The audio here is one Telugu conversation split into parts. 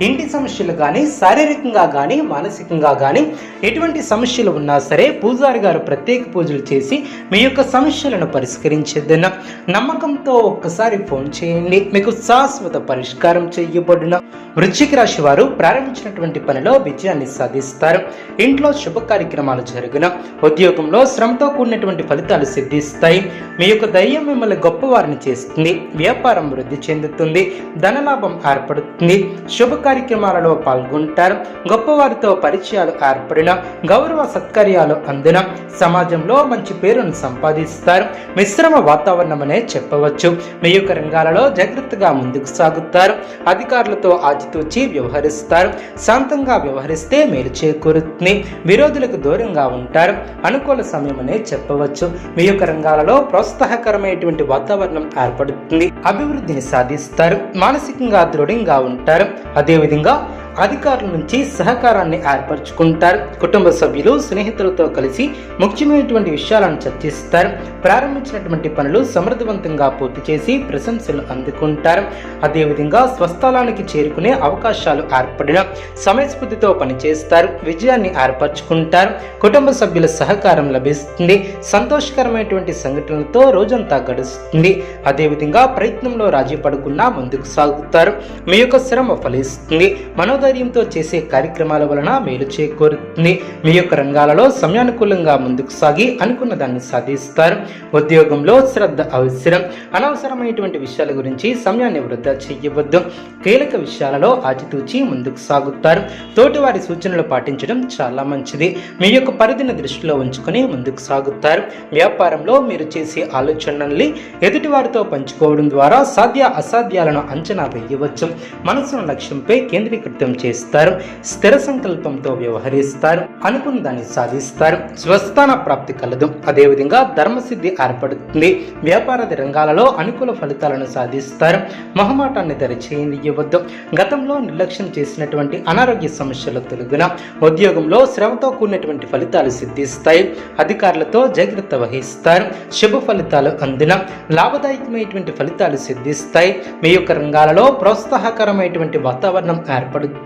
ఇంటి సమస్యలు కానీ శారీరకంగా కానీ మానసికంగా కానీ ఎటువంటి సమస్యలు ఉన్నా సరే పూజారి గారు ప్రత్యేక పూజలు చేసి మీ యొక్క సమస్యలను పరిష్కరించేదన్న నమ్మకంతో ఒక్కసారి ఫోన్ చేయండి. మీకు శాశ్వత పరిష్కారం చేయబడిన. వృశ్చిక రాశి వారు ప్రారంభించినటువంటి పనిలో విజయాన్ని సాధిస్తారు. ఇంట్లో శుభ కార్యక్రమాలు జరుగున. ఉద్యోగంలో శ్రమతో కూడినటువంటి ఫలితాలు సిద్ధిస్తాయి. మీ యొక్క ధైర్యం మిమ్మల్ని గొప్పవారిని చేస్తుంది. వ్యాపారం వృద్ధి చెందుతుంది. ధనలాభం ఏర్పడుతుంది. శుభ కార్యక్రమాలలో పాల్గొంటారు. గొప్పవారితో పరిచయాలు ఏర్పడిన గౌరవ సత్కార్యాలు అందిన సమాజంలో మంచి పేరును సంపాదిస్తారు. మిశ్రమ వాతావరణం అనే చెప్పవచ్చు. మీ యొక్క రంగాలలో జాగ్రత్తగా ముందుకు సాగుతారు. అధికారులతో ఆచితూచి వ్యవహరిస్తారు. శాంతంగా వ్యవహరిస్తే మేలు చేకూరుతుంది. విరోధులకు దూరంగా ఉంటారు. అనుకూల సమయం అనే చెప్పవచ్చు. మీ యొక్క రంగాలలో ప్రోత్సాహకరమైనటువంటి వాతావరణం ఏర్పడుతుంది. అభివృద్ధిని సాధిస్తారు. మానసికంగా దృఢంగా ఉంటారు. అదేవిధంగా అధికారుల నుంచి సహకారాన్ని ఏర్పరచుకుంటారు. కుటుంబ సభ్యులు స్నేహితులతో కలిసి ముఖ్యమైనటువంటి విషయాలను చర్చిస్తారు. ప్రారంభించినటువంటి పనులు సమర్థవంతంగా పూర్తి చేసి ప్రశంసలు అందుకుంటారు. అదేవిధంగా స్వస్థలానికి చేరుకునే అవకాశాలు ఏర్పడిన సమయస్ఫూర్తితో పనిచేస్తారు. విజయాన్ని ఏర్పరచుకుంటారు. కుటుంబ సభ్యుల సహకారం లభిస్తుంది. సంతోషకరమైనటువంటి సంఘటనలతో రోజంతా గడుస్తుంది. అదేవిధంగా ప్రయత్నంలో రాజీ పడకుండా ముందుకు సాగుతారు. మీ యొక్క శ్రమ ఫలిస్తుంది. మనో ఆధ్వర్యంతో చేసే కార్యక్రమాల వలన మేలు చేకూరుతుంది. మీ యొక్క రంగాలలో సమయానుకూలంగా ముందుకు సాగి అనుకున్న దాన్ని సాధిస్తారు. ఉద్యోగంలో శ్రద్ధ అవసరం. అనవసరమైనటువంటి విషయాల గురించి సమయాన్ని వృధా చేయవద్దు. కీలక విషయాలలో ఆచితూచి ముందుకు సాగుతారు. తోటివారి సూచనలు పాటించడం చాలా మంచిది. మీ యొక్క పరిధిని దృష్టిలో ఉంచుకొని ముందుకు సాగుతారు. వ్యాపారంలో మీరు చేసే ఆలోచనల్ని ఎదుటివారితో పంచుకోవడం ద్వారా సాధ్య అసాధ్యాలను అంచనా వేయవచ్చు. మనసును లక్ష్యంపై కేంద్రీకృతం చేస్తారు స్థిర సంకల్పంతో వ్యవహరిస్తారు అనుకున్న దాన్ని సాధిస్తారు. స్వస్థాన ప్రాప్తి కలదు. అదేవిధంగా ధర్మసిద్ధి ఏర్పడుతుంది. వ్యాపారాది రంగాలలో అనుకూల ఫలితాలను సాధిస్తారు. మొహమాటాన్ని దరిచేయనివ్వద్దు గతంలో నిర్లక్ష్యం చేసినటువంటి అనారోగ్య సమస్యల తొలగిన ఉద్యోగంలో శ్రమతో కూడినటువంటి ఫలితాలు సిద్ధిస్తాయి. అధికారులతో జాగ్రత్త వహిస్తారు. శుభ ఫలితాలు అందిన లాభదాయకమైనటువంటి ఫలితాలు సిద్ధిస్తాయి. మీ యొక్క రంగాలలో ప్రోత్సాహకరమైనటువంటి వాతావరణం ఏర్పడుతుంది.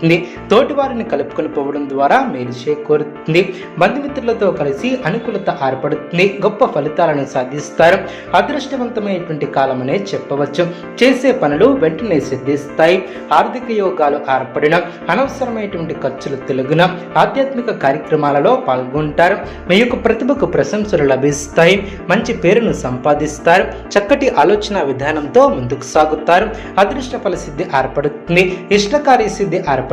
తోటివారిని కలుపుకొని పోవడం ద్వారా మేలు చేకూరుతుంది. బంధుమిత్రులతో కలిసి అనుకూలత ఏర్పడుతుంది. గొప్ప ఫలితాలను సాధిస్తారు. అదృష్టవంతమైనటువంటి కాలం అనే చెప్పవచ్చు. చేసే పనులు వెంటనే సిద్ధిస్తాయి. ఆర్థిక యోగాలు ఏర్పడిన అనవసరమైనటువంటి ఖర్చులు తెలుగున ఆధ్యాత్మిక కార్యక్రమాలలో పాల్గొంటారు. మీ యొక్క ప్రతిభకు ప్రశంసలు లభిస్తాయి. మంచి పేరును సంపాదిస్తారు. చక్కటి ఆలోచన విధానంతో ముందుకు సాగుతారు. అదృష్ట ఫలసిద్ధి ఏర్పడుతుంది. ఇష్టకార్య సిద్ధి ఏర్పడుతుంది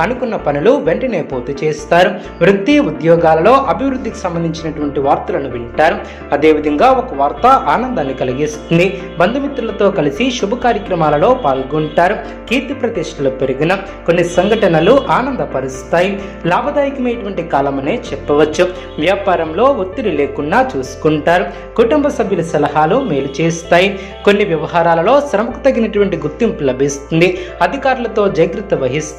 అనుకున్న పనులు వెంటనే పూర్తి చేస్తారు. వృత్తి ఉద్యోగాలలో అభివృద్ధికి సంబంధించినటువంటి వార్తలను వింటారు. అదేవిధంగా ఒక వార్త ఆనందాన్ని కలిగిస్తుంది. బంధుమిత్రులతో కలిసి శుభ కార్యక్రమాలలో పాల్గొంటారు. కీర్తి ప్రతిష్టలు పెరిగిన కొన్ని సంఘటనలు ఆనందపరుస్తాయి. లాభదాయకమైనటువంటి కాలమనే చెప్పవచ్చు. వ్యాపారంలో ఒత్తిడి లేకుండా చూసుకుంటారు. కుటుంబ సభ్యుల సలహాలు మేలు చేస్తాయి. కొన్ని వ్యవహారాలలో శ్రమకు తగినటువంటి గుర్తింపు లభిస్తుంది. అధికారులతో జాగ్రత్త వహిస్తారు.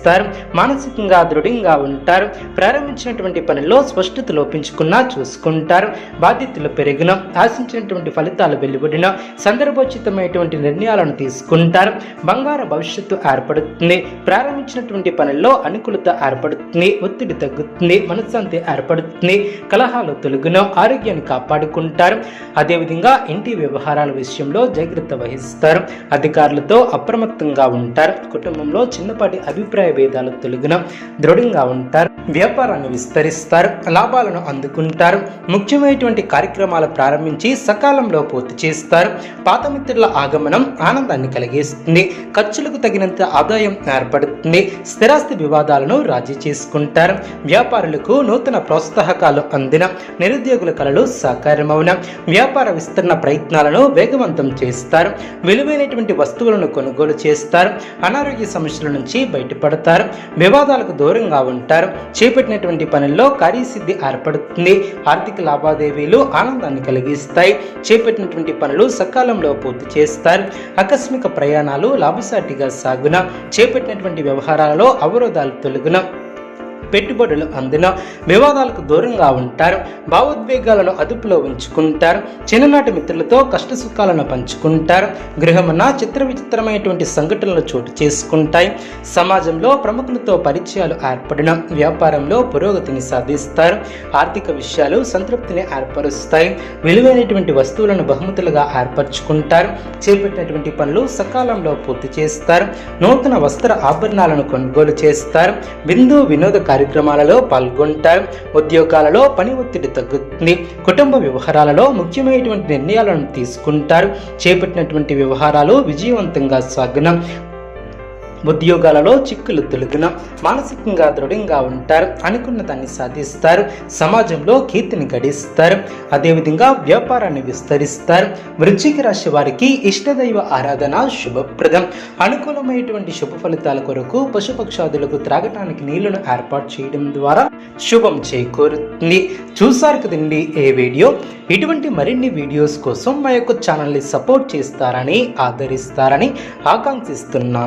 మానసికంగా దృఢంగా ఉంటారు ప్రారంభించినటువంటి పనిలో స్పష్టత లోపించుకున్నా చూసుకుంటారు బాధ్యతలు పెరిగిన ఆశించినటువంటి ఫలితాలు వెలువడిన సందర్భోచితమైనటువంటి నిర్ణయాలను తీసుకుంటారు బంగారు భవిష్యత్తు ఏర్పడుతుంది ప్రారంభించినటువంటి పనుల్లో అనుకూలత ఏర్పడుతుంది ఒత్తిడి తగ్గుతుంది మనశ్శాంతి ఏర్పడుతుంది కలహాలు తొలగిన ఆరోగ్యాన్ని కాపాడుకుంటారు అదేవిధంగా ఇంటి వ్యవహారాల విషయంలో జాగ్రత్త వహిస్తారు అధికారులతో అప్రమత్తంగా ఉంటారు కుటుంబంలో చిన్నపాటి అభిప్రాయం భేదాలు తొలగిన దృఢంగా ఉంటారు. వ్యాపారాన్ని విస్తరిస్తారు. లాభాలను అందుకుంటారు. ముఖ్యమైనటువంటి కార్యక్రమాలు ప్రారంభించి సకాలంలో పూర్తి చేస్తారు. పాత మిత్రుల ఆగమనం ఆనందాన్ని కలిగిస్తుంది. ఖర్చులకు తగినంత ఆదాయం ఏర్పడుతుంది. స్థిరాస్తి వివాదాలను రాజీ చేసుకుంటారు. వ్యాపారులకు నూతన ప్రోత్సాహకాలు అందిన నిరుద్యోగుల కళలు సాకారమవున. వ్యాపార విస్తరణ ప్రయత్నాలను వేగవంతం చేస్తారు. విలువైనటువంటి వస్తువులను కొనుగోలు చేస్తారు. అనారోగ్య సమస్యల నుంచి బయటపడతారు. వివాదాలకు దూరంగా ఉంటారు. చేపట్టినటువంటి పనుల్లో కార్యసిద్ధి ఏర్పడుతుంది. ఆర్థిక లావాదేవీలు ఆనందాన్ని కలిగిస్తాయి. చేపట్టినటువంటి పనులు సకాలంలో పూర్తి చేస్తారు. ఆకస్మిక ప్రయాణాలు లాభసాటిగా సాగున. చేపట్టినటువంటి వ్యవహారాలలో అవరోధాలు తొలగున. పెట్టుబడులు అందిన వివాదాలకు దూరంగా ఉంటారు భావోద్వేగాలను అదుపులో ఉంచుకుంటారు చిన్ననాటి మిత్రులతో కష్ట సుఖాలను పంచుకుంటారు గృహమున చిత్ర విచిత్రమైనటువంటి సంఘటనలు చోటు చేసుకుంటాయి. సమాజంలో ప్రముఖులతో పరిచయాలు ఏర్పడిన వ్యాపారంలో పురోగతిని సాధిస్తారు. ఆర్థిక విషయాలు సంతృప్తిని ఏర్పరుస్తాయి. విలువైనటువంటి వస్తువులను బహుమతులుగా ఏర్పరచుకుంటారు. చేపట్టినటువంటి పనులు సకాలంలో పూర్తి చేస్తారు. నూతన వస్త్ర ఆభరణాలను కొనుగోలు చేస్తారు. బిందు వినోద కార్యక్రమాలలో పాల్గొంటారు ఉద్యోగాలలో పని ఒత్తిడి తగ్గుతుంది కుటుంబ వ్యవహారాలలో ముఖ్యమైనటువంటి నిర్ణయాలను తీసుకుంటారు. చేపట్టినటువంటి వ్యవహారాలు విజయవంతంగా సాగనం. ఉద్యోగాలలో చిక్కులు తొలగిన మానసికంగా దృఢంగా ఉంటారు అనుకున్న దాన్ని సాధిస్తారు సమాజంలో కీర్తిని గడిస్తారు అదేవిధంగా వ్యాపారాన్ని విస్తరిస్తారు. వృశ్చిక రాశి వారికి ఇష్టదైవ ఆరాధన శుభప్రదం. అనుకూలమైనటువంటి శుభ ఫలితాల కొరకు పశుపక్షాదులకు త్రాగటానికి నీళ్ళను ఏర్పాటు చేయడం ద్వారా శుభం చేకూరుతుంది. చూసారు కదండి ఏ వీడియో? ఇటువంటి మరిన్ని వీడియోస్ కోసం మా యొక్క ఛానల్ని సపోర్ట్ చేస్తారని ఆదరిస్తారని ఆకాంక్షిస్తున్నాను